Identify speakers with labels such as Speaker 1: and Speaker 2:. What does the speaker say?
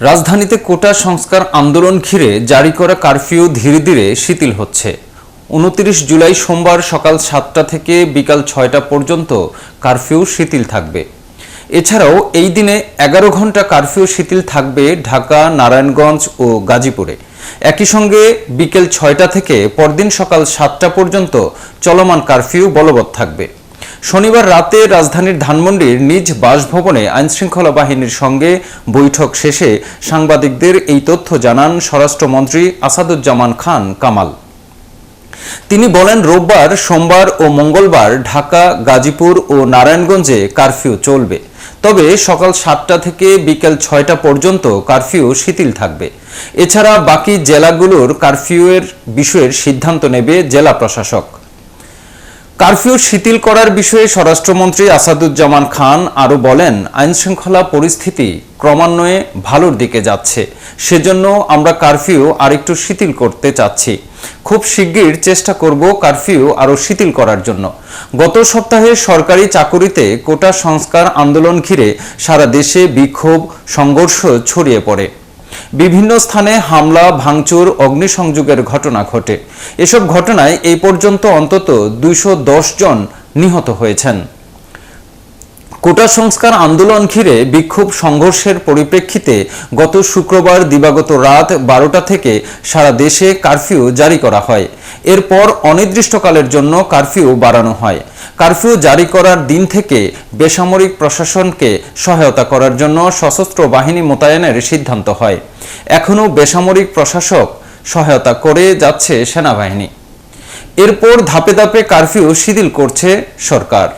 Speaker 1: রাজধানীতে কোটা সংস্কার আন্দোলন ঘিরে জারি করা কারফিউ ধীরে ধীরে শিথিল হচ্ছে। উনত্রিশ জুলাই সোমবার সকাল সাতটা থেকে বিকাল ছয়টা পর্যন্ত কারফিউ শিথিল থাকবে। এছাড়াও এই দিনে এগারো ঘণ্টা কারফিউ শিথিল থাকবে ঢাকা, নারায়ণগঞ্জ ও গাজীপুরে। একই সঙ্গে বিকেল ছয়টা থেকে পরদিন সকাল সাতটা পর্যন্ত চলমান কারফিউ বলবৎ থাকবে। শনিবার রাতে রাজধানীর ধানমন্ডির নিজ বাসভবনে আইনশৃঙ্খলা বাহিনীর সঙ্গে বৈঠক শেষে সাংবাদিকদের এই তথ্য জানান স্বরাষ্ট্রমন্ত্রী আসাদুজ্জামান খান কামাল। তিনি বলেন, রোববার, সোমবার ও মঙ্গলবার ঢাকা, গাজীপুর ও নারায়ণগঞ্জে কারফিউ চলবে। তবে সকাল সাতটা থেকে বিকেল ছয়টা পর্যন্ত কারফিউ শিথিল থাকবে। এছাড়া বাকি জেলাগুলোর কারফিউয়ের বিষয়ের সিদ্ধান্ত নেবে জেলা প্রশাসক। কারফিউ শিথিল করার বিষয়ে স্বরাষ্ট্রমন্ত্রী আসাদুজ্জামান খান আরও বলেন, আইনশৃঙ্খলা পরিস্থিতি ক্রমান্বয়ে ভালোর দিকে যাচ্ছে। সেজন্য আমরা কারফিউ আরেকটু শিথিল করতে চাচ্ছি। খুব শিগগির চেষ্টা করব কারফিউ আরও শিথিল করার জন্য। গত সপ্তাহে সরকারি চাকুরিতে কোটা সংস্কার আন্দোলন ঘিরে সারা দেশে বিক্ষোভ, সংঘর্ষ ছড়িয়ে পড়ে। বিভিন্ন স্থানে হামলা, ভাঙচুর, অগ্নিসংযোগের ঘটনা ঘটে। এসব ঘটনায় এই পর্যন্ত অন্তত দুইশো দশ জন নিহত হয়েছেন। কোটা সংস্কার আন্দোলন ঘিরে বিক্ষোভ সংঘর্ষের পরিপ্রেক্ষিতে গত শুক্রবার দিবাগত রাত বারোটা থেকে সারা দেশে কারফিউ জারি করা হয়। এরপর অনির্দিষ্টকালের জন্য কারফিউ বাড়ানো হয়। কারফিউ জারি করার দিন থেকে বেসামরিক প্রশাসনকে সহায়তা করার জন্য সশস্ত্র বাহিনী মোতায়েনের সিদ্ধান্ত হয়। এখনও বেসামরিক প্রশাসক সহায়তা করে যাচ্ছে সেনাবাহিনী। এরপর ধাপে ধাপে কারফিউ শিথিল করছে সরকার।